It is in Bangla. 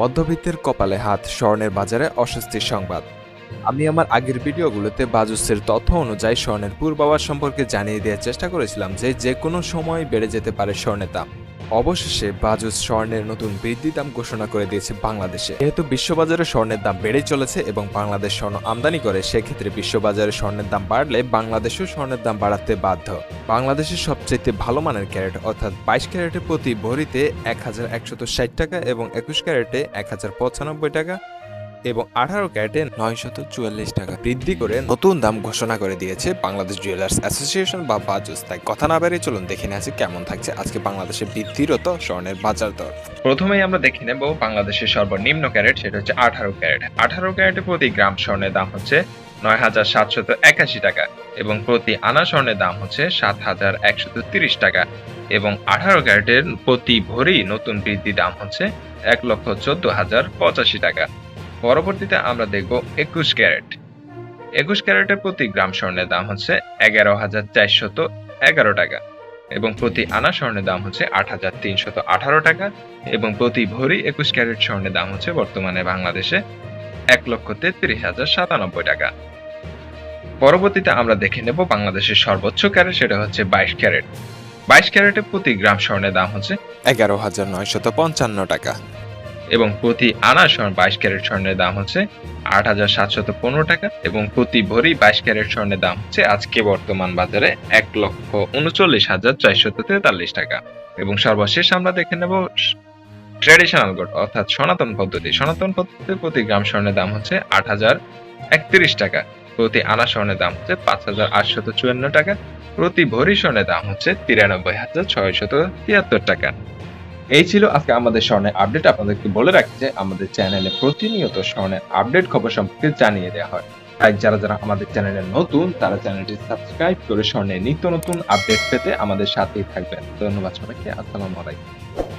মধ্যবিত্তের কপালে হাত স্বর্ণের বাজারে অস্বস্তির সংবাদ। আমি আমার আগের ভিডিওগুলোতে বাজুসের তথ্য অনুযায়ী স্বর্ণের পূর্বাভাস সম্পর্কে জানিয়ে দেওয়ার চেষ্টা করেছিলাম যে যে কোনো সময় বেড়ে যেতে পারে স্বর্ণের দাম। অবশেষে বাজুজ স্বর্ণের নতুন বৃদ্ধি দাম ঘোষণা করে দিয়েছে বাংলাদেশে। যেহেতু বিশ্ববাজারে স্বর্ণের দাম বেড়ে চলেছে এবং বাংলাদেশ স্বর্ণ আমদানি করে, সেক্ষেত্রে বিশ্ববাজারে স্বর্ণের দাম বাড়লে বাংলাদেশেও স্বর্ণের দাম বাড়াতে বাধ্য। বাংলাদেশের সবচেয়ে ভালো মানের ক্যারেট, অর্থাৎ বাইশ ক্যারেটের প্রতি ভরিতে এক হাজার ষাট টাকা এবং একুশ ক্যারেটে এক হাজার পঁচানব্বই টাকা এবং আঠারো ক্যারেটে নয়শত চুয়াল্লিশ টাকা। বৃদ্ধি করে নতুন দাম ঘোষণা করে দিয়েছে বাংলাদেশ জুয়েলার্স অ্যাসোসিয়েশন বা বাজুস। তাই কথা না বেরিয়ে চলুন দেখে আসি কেমন থাকছে আজকে বাংলাদেশে বৃদ্ধিরত স্বর্ণের বাজার দর। প্রথমেই আমরা দেখে নেব বাংলাদেশের সর্বনিম্ন ক্যারেট, সেটা হচ্ছে আঠারো ক্যারেট। আঠারো ক্যারেটে প্রতি গ্রাম স্বর্ণের দাম হচ্ছে নয় হাজার সাতশত একাশি টাকা এবং প্রতি আনা স্বর্ণের দাম হচ্ছে সাত হাজার একশত তিরিশ টাকা এবং আঠারো ক্যারেটের প্রতি ভরি নতুন বৃদ্ধি দাম হচ্ছে এক লক্ষ চোদ্দ হাজার পঁচাশি টাকা। পরবর্তীতে আমরা দেখব একুশ ক্যারেট। একুশ ক্যারেটের প্রতি গ্রাম স্বর্ণের দাম হচ্ছে এগারো হাজার চারশত এগারো টাকা এবং প্রতি আনা স্বর্ণের দাম হচ্ছে আট হাজার তিনশত আঠারো টাকা এবং প্রতি ভরি একুশ ক্যারেট স্বর্ণের দাম হচ্ছে বর্তমানে বাংলাদেশে এক লক্ষ তেত্রিশ হাজার সাতানব্বই টাকা। পরবর্তীতে আমরা দেখে নেব বাংলাদেশের সর্বোচ্চ ক্যারেট, সেটা হচ্ছে বাইশ ক্যারেট। বাইশ ক্যারেটের প্রতি গ্রাম স্বর্ণের দাম হচ্ছে এগারো হাজার নয়শত পঞ্চান্ন টাকা। এবং প্রতি আনা স্বর্ণ বাইশ ক্যারেট স্বর্ণের দাম হচ্ছে আট হাজার সাতশত পনেরো টাকা এবং প্রতি ভরি বাইশ ক্যারেট স্বর্ণের দাম হচ্ছে আজকে বর্তমান বাজারে এক লক্ষ উনচল্লিশ হাজার চারশত তেতাল্লিশ টাকা। এবং সর্বশেষ আমরা দেখে নেব ট্র্যাডিশনাল গোল্ড অর্থাৎ সনাতন পদ্ধতি। সনাতন পদ্ধতিতে প্রতি গ্রাম স্বর্ণের দাম হচ্ছে আট হাজার একত্রিশ টাকা। প্রতি আনা স্বর্ণের দাম হচ্ছে পাঁচ হাজার আটশত চুয়ান্ন টাকা। প্রতি ভরি স্বর্ণের দাম হচ্ছে তিরানব্বই হাজার ছয়শত তিয়াত্তর টাকা। এই ছিল আজকে আমাদের স্বর্ণের আপডেট আপনাদেরকে বলে রাখি যে আমাদের চ্যানেলে প্রতিনিয়ত স্বর্ণের আপডেট খবর সম্পর্কে জানিয়ে দেওয়া হয়। তাই যারা যারা আমাদের চ্যানেলে নতুন, তারা চ্যানেলটি সাবস্ক্রাইব করে স্বর্ণের নিত্য নতুন আপডেট পেতে আমাদের সাথেই থাকবেন। ধন্যবাদ সবাইকে। আসসালামু আলাইকুম।